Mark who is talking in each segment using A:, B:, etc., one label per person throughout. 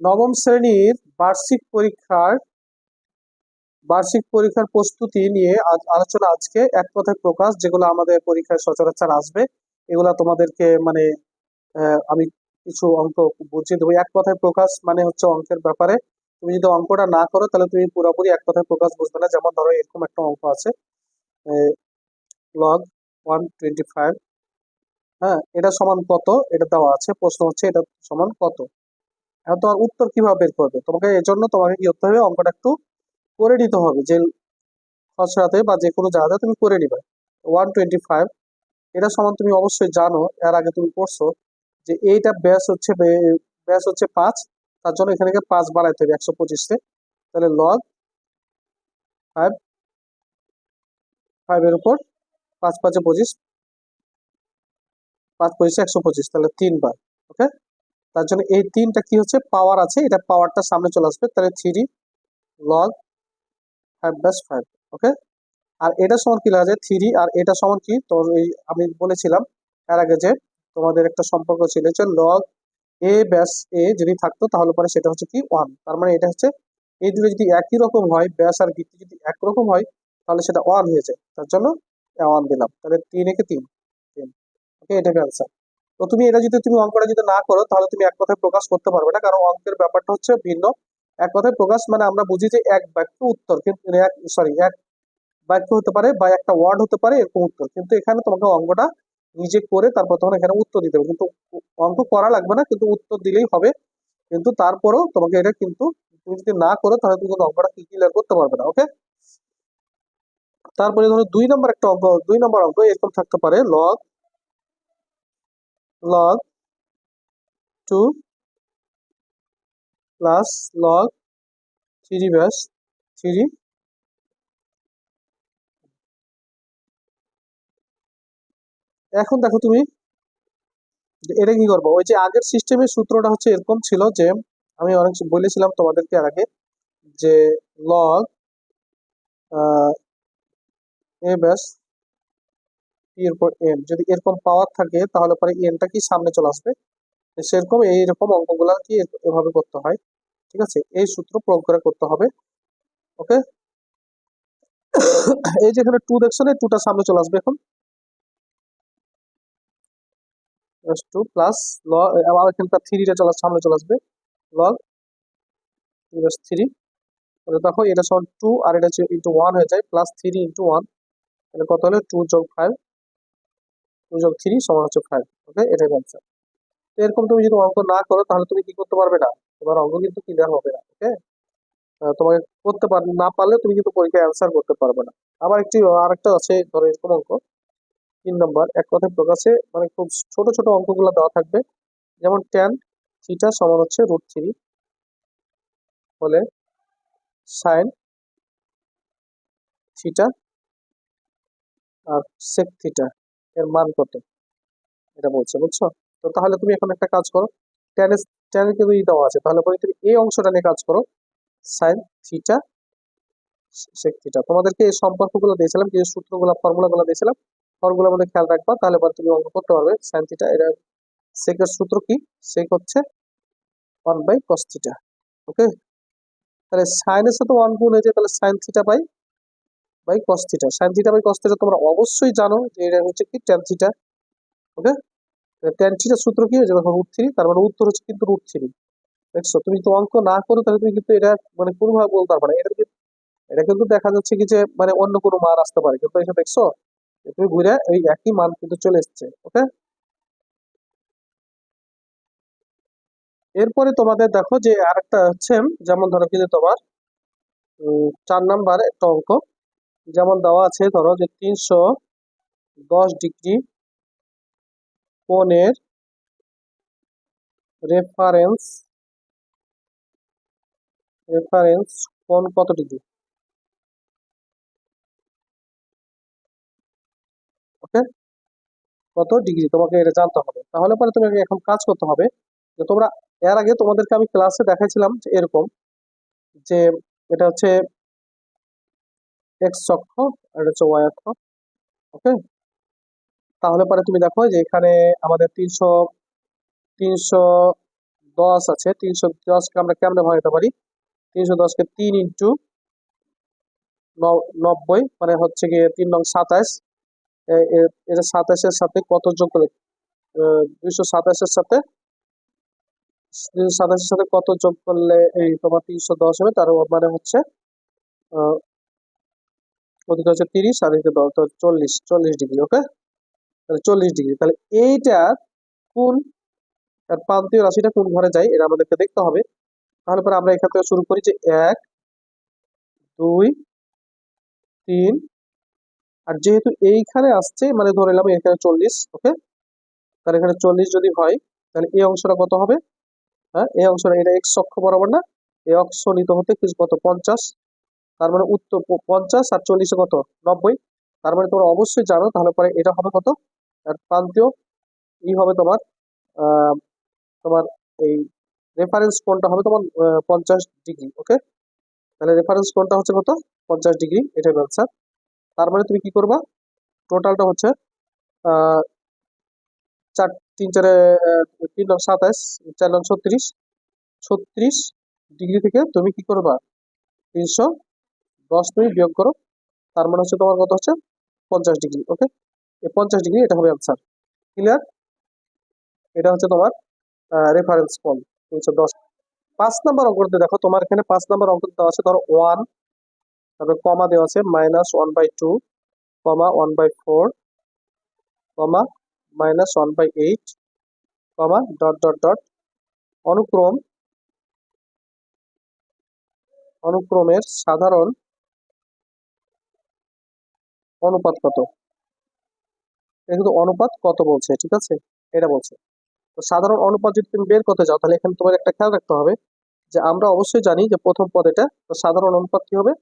A: নবম শ্রেণির বার্ষিক পরীক্ষার বার্ষিক পরীক্ষার প্রস্তুতি নিয়ে আলোচনা আজকে। এক কথায় প্রকাশ, যেগুলো আমাদের পরীক্ষায় সচরাচর আসবে, এগুলা তোমাদেরকে মানে আমি কিছু অঙ্ক বুঝিয়ে দেবো। এক কথায় প্রকাশ মানে হচ্ছে অঙ্কের ব্যাপারে। তুমি যদি অঙ্কটা না করো, তাহলে তুমি পুরোপুরি এক কথায় প্রকাশ বুঝবে না। যেমন ধরো, এরকম একটা অঙ্ক আছে। লগ ওয়ান টোয়েন্টি ফাইভ হ্যাঁ এটা সমান কত? এটা দেওয়া আছে। প্রশ্ন হচ্ছে, এটা সমান কত? তোমার উত্তর কীভাবে বের করবে? তোমাকে এর জন্য তোমাকে কি করতে হবে? অঙ্কটা একটু করে নিতে হবে। যে খসড়াতে বা যে কোনো জায়গাতে তুমি করে নিবে। ওয়ান টোয়েন্টি ফাইভ এটা সমান তুমি অবশ্যই জানো, এর আগে তুমি পড়ছো, যে এইটা ব্যাস হচ্ছে ব্যাস হচ্ছে পাঁচ, তার জন্য এখানে পাঁচ বাড়াইতে হবে একশো পঁচিশে। তাহলে লগ ফাইভ ফাইভের উপর পাঁচ পাঁচে পঁচিশ, পাঁচ পঁচিশে একশো পঁচিশ, তাহলে তিনবার ওকে তার জন্য এই তিনটা কি হচ্ছে? পাওয়ার আছে। এটা পাওয়ারটা সামনে চলে আসবে। তাহলে three log five base five okay আর এটা সমান কি যায়? থ্রি আর এটা সমান কি? তোর এই আমি বলেছিলাম এর আগে যে তোমাদের একটা সম্পর্ক ছিল যে লগ এ ব্যাস এ যদি থাকতো তাহলে পরে সেটা হচ্ছে কি? ওয়ান তার মানে এটা হচ্ছে এই দুটো যদি একই রকম হয় ব্যাস আর ভিত্তি যদি একরকম হয়, তাহলে সেটা ওয়ান হয়ে যায়। তার জন্য ওয়ান দিলাম। তাহলে তিন একে তিন তিন ওকে এটা অ্যান্সার তো তুমি এটা যদি তুমি অঙ্কটা যদি না করো, তাহলে তুমি এক কথায় প্রকাশ করতে পারবে না। কারণ অঙ্কের ব্যাপারটা হচ্ছে ভিন্ন। এক কথায় প্রকাশ মানে আমরা বুঝি যে এক বাক্য উত্তর। কিন্তু এক সরি এক বাক্য হতে পারে বা একটা ওয়ার্ড হতে পারে এরকম উত্তর। কিন্তু এখানে তোমাকে অঙ্কটা নিজে করে তারপর তখন এখানে উত্তর দিতে হবে। কিন্তু অঙ্ক করা লাগবে না, কিন্তু উত্তর দিলেই হবে। কিন্তু তারপরেও তোমাকে এটা কিন্তু তুমি যদি না করো, তাহলে তুমি কিন্তু অঙ্কটা কি ক্লিয়ার করতে পারবে না ওকে তারপরে ধরো দুই নম্বর একটা অঙ্ক, দুই নম্বর অঙ্ক এরকম থাকতে পারে। Log log two plus log three base three এখন দেখো তুমি এটা কি করব? ওই যে আগের সিস্টেমের সূত্রটা হচ্ছে এরকম ছিল যে আমি অনেক বলেছিলাম তোমাদেরকে আর আগে যে লগ এ ব্যাস পি এর এন যদি এরকম পাওয়ার থাকে, তাহলে পরে এনটা কি সামনে চলে আসবে? সেরকম এইরকম অঙ্কগুলা কি এভাবে করতে হয়, ঠিক আছে? এই সূত্র প্রয়োগ করে করতে হবে, ওকে? এই যেখানে টু দেখছ না টুটা সামনে চলে আসবে এখন। টু প্লাস আবার এখানকার থ্রিটা চলে, সামনে চলে আসবে। লগ থ্রি দেখো, এটা সমান টু আর এটা ইন্টু ওয়ান হয়ে যায় প্লাস থ্রি ইন্টু ওয়ান তাহলে কত হলে? টু যোগ ফাইভ টু থ্রি সমান হচ্ছে ফাইভ ওকে এটাই অ্যান্সার তো এরকম তুমি যদি অঙ্ক না করো, তাহলে তুমি কি করতে পারবে না? তোমার অঙ্ক কিন্তু ক্লিয়ার হবে না ওকে তোমাকে করতে পার, না পারলে তুমি কিন্তু পরীক্ষায় অ্যান্সার করতে পারবে না। আবার একটি, আরেকটা আছে, ধরো এরকম অঙ্ক। তিন নম্বর, এক কথায় প্রকাশে মানে খুব ছোট ছোট অঙ্কগুলো দেওয়া থাকবে। যেমন টেন থিটা সমান হচ্ছে রুট থ্রি হলে সাইন থিটা আর সেক থিটা এর মান কত? এটা বলছে, বুঝছ? তো তাহলে তুমি এখন একটা কাজ করো টেন টেন কিন্তু ই দেওয়া আছে, তাহলে পরে তুমি এই অংশটা নিয়ে কাজ করো সাইন থিটা সেক থিটা তোমাদেরকে এই সম্পর্কগুলো দিয়েছিলাম, যে সূত্রগুলো, ফর্মুলাগুলো দিয়েছিলাম ফর্মুলা মধ্যে খেয়াল রাখবা, তাহলে পরে তুমি অঙ্ক করতে পারবে। সাইন থিটা এটা সেকের সূত্র কি? সেক হচ্ছে one by cos theta okay তাহলে সাইনের সাথে ওয়ান গুণ হয়ে যায়, তাহলে sine theta by by cos theta sine theta by cos theta তোমরা অবশ্যই জানো যে এটা হচ্ছে কি ট্যান থিটা ওকে ট্যান থিটার সূত্র কি হয়েছে? দেখো রুট থ্রি তার মানে উত্তর হচ্ছে কিন্তু রুট থ্রি দেখছ? তুমি তো অঙ্ক না করো, তাহলে তুমি কিন্তু এটা মানে কোনোভাবে বলতে পারবে না। এটা কিন্তু এটা কিন্তু দেখা যাচ্ছে কি যে মানে অন্য কোনো মান আসতে পারে। কিন্তু এটা দেখছ তুমি ঘুরে ওই একই মান কিন্তু চলে এসছে। ওকে এরপরে তোমাদের দেখো যে আরেকটা হচ্ছে, যেমন ধরো কি যে তোমার চার নাম্বার একটা অঙ্ক। যেমন দেওয়া আছে, ধরো যে তিনশো দশ ডিগ্রি কোণের রেফারেন্স রেফারেন্স কোণ কত ডিগ্রি? ওকে? কত ডিগ্রি? তোমাকে এটা জানতে হবে। তাহলে পরে তোমাকে এখন কাজ করতে হবে যে তোমরা, এর আগে তোমাদেরকে আমি ক্লাসে দেখাইছিলাম যে এরকম যে এটা হচ্ছে এক্স অক্ষ আর হচ্ছে ওয়াই অক্ষ ওকে তাহলে পরে তুমি দেখো যে এখানে আমাদের তিনশো তিনশো দশ আছে, তিনশো দশকে আমরা কেমনে ভাঙাতে পারি? তিনশো দশকে তিন ইন্টু নব্বই মানে হচ্ছে গিয়ে তিন নং সাতাশ এটা সাতাশের সাথে কত যোগ করলে? দুইশো সাতাশের সাথে, দুইশো সাতাশের সাথে কত যোগ করলে এই তোমার তিনশো দশ হবে? তার মানে হচ্ছে ওদিকে হচ্ছে তিরিশ, আর এদিকে দশ তো চল্লিশ চল্লিশ ডিগ্রি, ওকে? তাহলে চল্লিশ ডিগ্রি, তাহলে এইটা কোন প্রান্তীয় রাশিটা কোন ঘরে যায়, এটা আমাদেরকে দেখতে হবে। তাহলে পরে আমরা এখান থেকে শুরু করি যে এক, দুই, তিন, আর যেহেতু এইখানে আসছে মানে ধরে নিলাম এখানে চল্লিশ, ওকে? তাহলে এখানে চল্লিশ যদি হয়, তাহলে এই অংশটা কত হবে? হ্যাঁ এই অংশটা, এটা এক্স অক্ষ বরাবর না, এই অক্ষ নিতে হতে কিছু কত? পঞ্চাশ তার মানে উত্তর পঞ্চাশ আর চল্লিশে কত? নব্বই। তার মানে তোমরা অবশ্যই জানো, তাহলে পরে এটা হবে কত? আর প্রান্তীয়, ই হবে তোমার তোমার এই রেফারেন্স কোনটা হবে তোমার পঞ্চাশ ডিগ্রি ওকে তাহলে রেফারেন্স কোনটা হচ্ছে কত? পঞ্চাশ ডিগ্রি এটাই অ্যান্সার তার মানে তুমি কি করবা? টোটালটা হচ্ছে চার, তিন, চারে তিন নং সাতাশ চার নং ছত্রিশ। ছত্রিশ ডিগ্রি থেকে তুমি কি করবা? তিনশো দশ তুমি বিয়োগ করো। তার মানে হচ্ছে তোমার কত হচ্ছে? পঞ্চাশ ডিগ্রি ওকে এই পঞ্চাশ ডিগ্রি এটা হবে অ্যান্সার ক্লিয়ার এটা হচ্ছে তোমার রেফারেন্স কোণ তিনশো দশ পাঁচ নাম্বার অঙ্কতে দেখো, তোমার এখানে পাঁচ নাম্বার অঙ্ক দেওয়া আছে, ধরো ওয়ান তারপরে কমা দেওয়া আছে minus one by two comma one by four comma minus one by eight comma dot dot dot অনুক্রম অনুক্রমের সাধারণ অনুপাত কত? এটা কিন্তু অনুপাত কত বলছে, ঠিক আছে? এটা বলছে। তো সাধারণ অনুপাত যদি তুমি বের করতে যাও, তাহলে এখানে তোমার একটা খেয়াল রাখতে হবে যে আমরা অবশ্যই জানি যে প্রথম পদ এটা। তো সাধারণ অনুপাত কি হবে?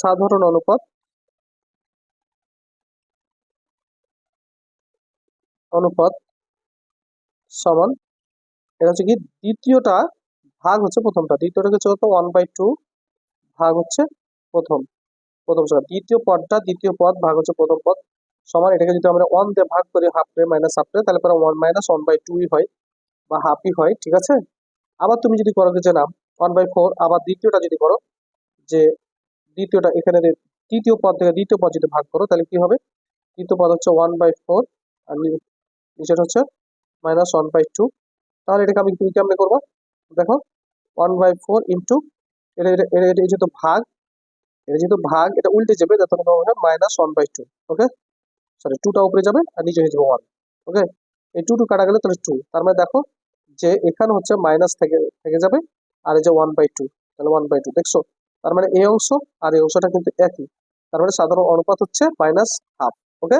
A: সাধারণ অনুপাত অনুপাত সমান, এটা হচ্ছে কি? দ্বিতীয়টা ভাগ হচ্ছে প্রথমটা। দ্বিতীয়টা হচ্ছে কত? ওয়ান বাই টু ভাগ হচ্ছে প্রথম। প্রথম সংখ্যা। দ্বিতীয় পদটা দ্বিতীয় পদ, ভাগ হচ্ছে প্রথম পদ। সমান এটাকে যদি আমরা ওয়ান দিয়ে ভাগ করি হাফ রে মাইনাস হাফ রে তাহলে পরে ওয়ান মাইনাস ওয়ান বাই টুই হয় বা হাফই হয়, ঠিক আছে? আবার তুমি যদি করো যে না ওয়ান বাই ফোর আবার দ্বিতীয়টা যদি করো, যে দ্বিতীয়টা এখানে তৃতীয় পদ থেকে দ্বিতীয় পদ যদি ভাগ করো, তাহলে কি হবে? তৃতীয় পদ হচ্ছে ওয়ান বাই ফোর আর নি- নিচেটা হচ্ছে মাইনাস ওয়ান বাই টু তাহলে এটাকে আমি, তুমি কেমনে করব? দেখো ওয়ান বাই ফোর ইন্টু এটা এটা এটা যেহেতু ভাগ এটা যেহেতু ভাগ, এটা উল্টে যাবে তখন হবে minus one by two okay sorry টুটা উপরে যাবে আর নিচে হয়ে যাবে ওয়ান ওকে এই টু টু কাটা গেলে তাহলে টু তার মানে দেখো যে এখানে হচ্ছে মাইনাস থেকে থেকে যাবে আর এই যে ওয়ান বাই টু তাহলে ওয়ান বাই টু দেখছ? তার মানে এই অংশ আর এই অংশটা কিন্তু একই, তার মানে সাধারণ অনুপাত হচ্ছে মাইনাস হাফ ওকে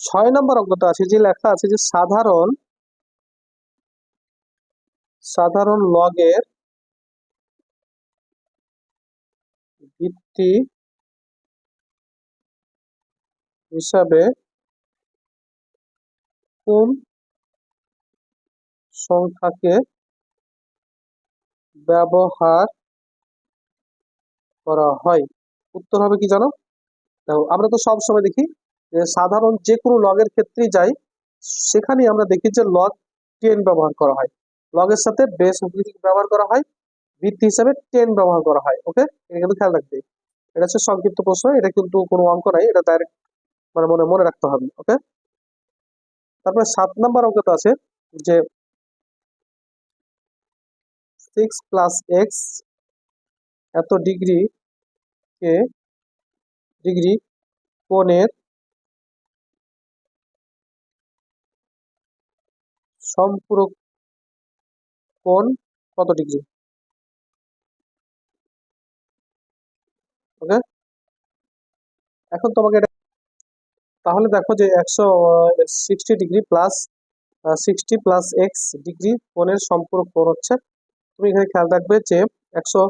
A: ছয় নম্বর অঙ্কটা আছে, যে লেখা আছে যে সাধারণ সাধারণ লগের ভিত্তি হিসাবে কোন সংখ্যাকে ব্যবহার করা হয়? উত্তর হবে কি জানো? দেখো, আমরা তো সব সময় দেখি যে সাধারণ যে কোনো লগের ক্ষেত্রেই যাই সেখানে আমরা দেখি যে লগ টেন ব্যবহার করা হয়। লগের সাথে বেস ব্যবহার করা হয় ভিত্তি হিসাবে টেন ব্যবহার করা হয় ওকে এটা কিন্তু খেয়াল রাখবে। এটা হচ্ছে সংক্ষিপ্ত প্রশ্ন, এটা কিন্তু কোনো অঙ্ক নাই, এটা ডাইরেক্ট মানে মনে মনে রাখতে হবে ওকে তারপরে সাত নাম্বার অঙ্কটা আছে, যে সিক্স প্লাস এক্স এত ডিগ্রি কে ডিগ্রি কোণের সম্পূরক কোণ কত ডিগ্রি ওকে? এখন তোমাকে এটা তাহলে দেখো যে একশো sixty degree plus sixty plus X degree কোণের সম্পূরক কোণ হচ্ছে, তুমি এখানে খেয়াল রাখবে যে একশো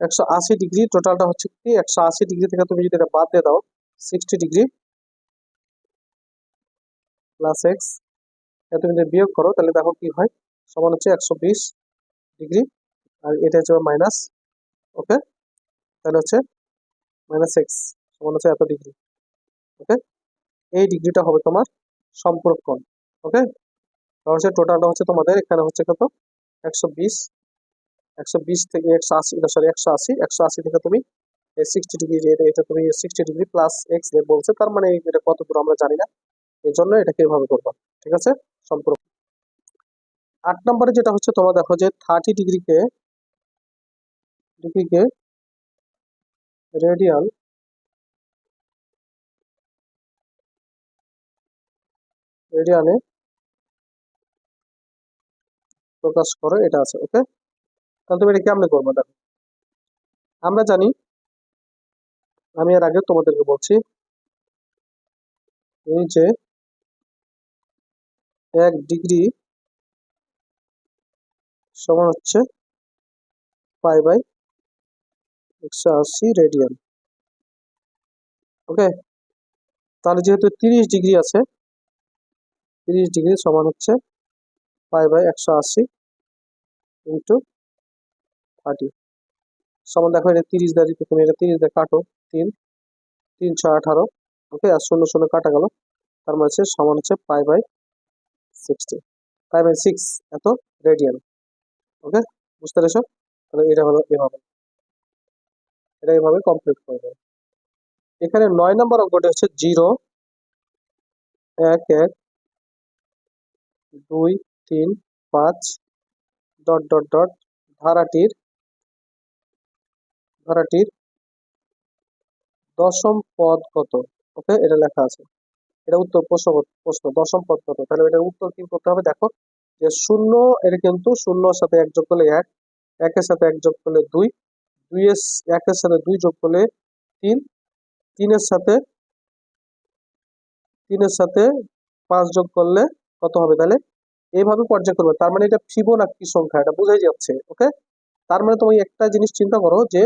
A: একশো আশি ডিগ্রি টোটালটা হচ্ছে কি? একশো আশি ডিগ্রি থেকে তুমি যদি এটা বাদ দিয়ে দাও সিক্সটি ডিগ্রি প্লাস এক্স তুমি যদি বিয়োগ করো, তাহলে দেখো কি হয়? সমান হচ্ছে একশো বিশ ডিগ্রি আর এটা হচ্ছে মাইনাস ওকে? তাহলে হচ্ছে মাইনাস এক্স সমান হচ্ছে এত ডিগ্রি ওকে এই ডিগ্রিটা হবে তোমার সম্পূরক কোণ ওকে তাহলে হচ্ছে টোটালটা হচ্ছে তোমাদের, এখানে হচ্ছে কত? একশো বিশ একশো বিশ থেকে একশো আশি সরি একশো আশি একশো আশি থেকে তুমি সিক্সটি ডিগ্রি এটা তুমি সিক্সটি ডিগ্রি প্লাস এক্স বলছে, তার মানে এটা কত দূর আমরা জানি না। এই জন্য এটাকে এভাবে করবা, ঠিক আছে? সম্পূর্ণ আট নম্বরে যেটা হচ্ছে, তোমরা দেখো যে থার্টি ডিগ্রিকে ডিগ্রিকে রেডিয়াল রেডিয়ানে প্রকাশ করে, এটা আছে ওকে তাহলে তুমি এটা কেমনে করব দেখো? আমরা জানি, আমি এর আগে তোমাদেরকে বলছি, এই যে এক ডিগ্রি সমান হচ্ছে পাই বাই একশো আশি রেডিয়ান ওকে তাহলে যেহেতু তিরিশ ডিগ্রি আছে, তিরিশ ডিগ্রি সমান হচ্ছে পাই বাই একশো আশি ইন্টু থার্টি। সমান দেখো এটা তিরিশ দিয়ে তুমি এটা তিরিশ দিয়ে কাটো, তিন তিন ছয় আঠারো ওকে আর শূন্য শূন্য কাটা গেল, তার মানে সমান হচ্ছে pi by sixty. Pi by six, এত রেডিয়ান ওকে বুঝতে পেরেছ? তাহলে এটা হলো এভাবে। এটা এভাবে কমপ্লিট করবে এখানে নয় নম্বর অঙ্কটা হচ্ছে জিরো। এক এক, দুই, তিন, পাঁচ, ডট ডট ডট, ধারাটির ধারাটির দশম পদ কত? ওকে, এটা লেখা আছে। এটা উত্তর প্রশ্ন প্রশ্ন, দশম পদ কত? তাহলে এটা উত্তর কি করতে হবে? দেখো, যে শূন্য এটা কিন্তু শূন্যর সাথে এক যোগ করলে এক, একের সাথে এক যোগ করলে দুই দুইয়ের একের সাথে দুই যোগ করলে তিন। তিনের সাথে তিনের সাথে পাঁচ যোগ করলে কত হবে তাহলে? এইভাবে পর্যায় করবে। তার মানে এটা ফিবোনাক্কি সংখ্যা, এটা বোঝাই যাচ্ছে, ওকে? তার মানে তুমি একটা জিনিস চিন্তা করো যে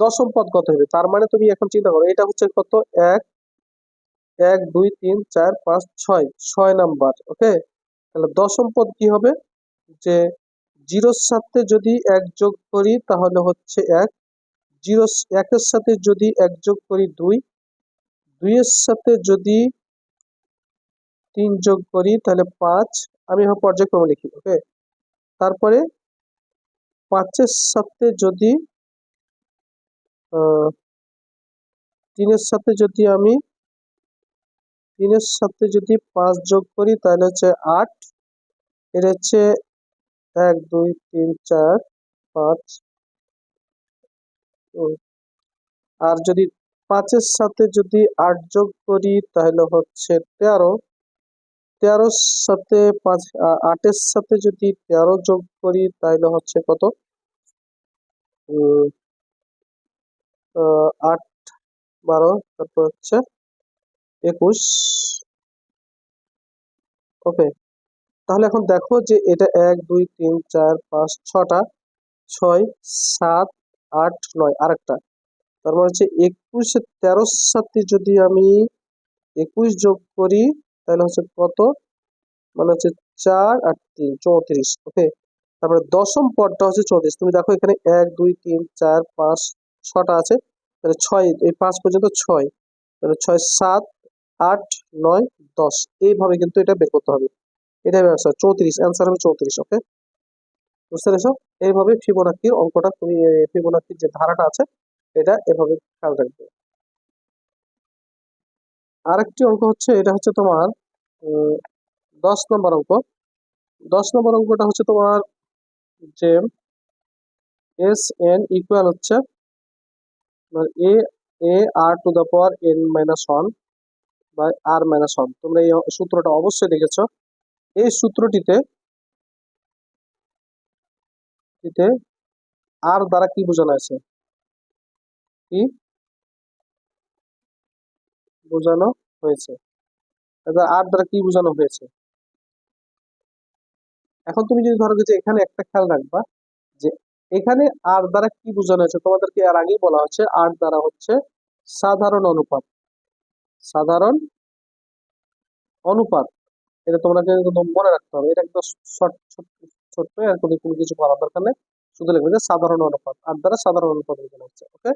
A: দশম পদ কত হবে? তার মানে তুমি এখন চিন্তা করো, এটা হচ্ছে কত? এক এক, দুই, তিন, চার, পাঁচ, ছয়। ছয় নাম্বার, ওকে? তাহলে দশম পদ কি হবে? যে জিরোর সাথে যদি এক যোগ করি, তাহলে হচ্ছে এক। জিরো একের সাথে যদি এক যোগ করি, দুই। দুইয়ের সাথে যদি তিন যোগ করি, তাহলে পাঁচ। আমি পর্যায়ক্রমে লিখি, ওকে? তারপরে পাঁচের সাথে যদি তিনের সাথে যদি আমি, তিনের সাথে যদি পাঁচ যোগ করি, তাহলে হচ্ছে আট। এর হচ্ছে এক, দুই, তিন, চার, পাঁচ আর যদি পাঁচের সাথে যদি আট যোগ করি, তাহলে হচ্ছে তেরো। তেরোর সাথে পাঁচ আটের সাথে যদি তেরো যোগ করি, তাহলে হচ্ছে কত? আট, বারো, তারপর হচ্ছে একুশ। ওকে। তাহলে এখন দেখো যে এটা এক, দুই, তিন, চার, পাঁচ, ছটা, ছয়, সাত, আট, নয় আর আরেকটা তারপর হচ্ছে একুশে, তেরো সাথে যদি আমি একুশ যোগ করি, তাহলে হচ্ছে কত? মানে হচ্ছে চার আর তিন, চৌত্রিশ, ওকে? তারপরে দশম পদটা হচ্ছে চৌত্রিশ। তুমি দেখো এখানে এক, দুই, তিন, চার, পাঁচ, ছটা আছে। তাহলে ছয়, এই পাঁচ পর্যন্ত ছয়। তাহলে ছয়, সাত, আট, নয়, দশ। এইভাবে কিন্তু এটা বের করতে হবে। এটা অ্যান্সার চৌত্রিশ অ্যান্সার হবে চৌত্রিশ ওকে বুঝতে পেরেছ? এইভাবে ফিবোনাক্কির অঙ্কটা তুমি ফিবোনাক্কির যে ধারাটা আছে, এটা এভাবে খেয়াল রাখবে। আরেকটি অঙ্ক হচ্ছে, এটা হচ্ছে তোমার দশ নম্বর অঙ্ক। দশ নম্বর অঙ্কটা হচ্ছে তোমার যে এস এন ইকুয়াল হচ্ছে A A R to the power N minus one by R minus one তোমরা এই সূত্রটা অবশ্যই দেখেছ। এই সূত্রটিতে আর দ্বারা কি বোঝানো আছে? কি? বোঝানো হয়েছে। আর দ্বারা কি বোঝানো হয়েছে? এখন তুমি যদি ধরো যে এখানে একটা খেয়াল রাখবা যে এখানে আর দ্বারা কি বোঝানো হয়েছে? তোমাদেরকে আর আগেই বলা হচ্ছে আর দ্বারা হচ্ছে সাধারণ অনুপাত। সাধারণ অনুপাত। এটা তোমাকে একদম মনে রাখতে হবে। এটা একদম ছোট্ট আর কোনো কিছু করার দরকার নেই। শুধু লিখবে যে সাধারণ অনুপাত। আর দ্বারা সাধারণ অনুপাত বোঝানো ওকে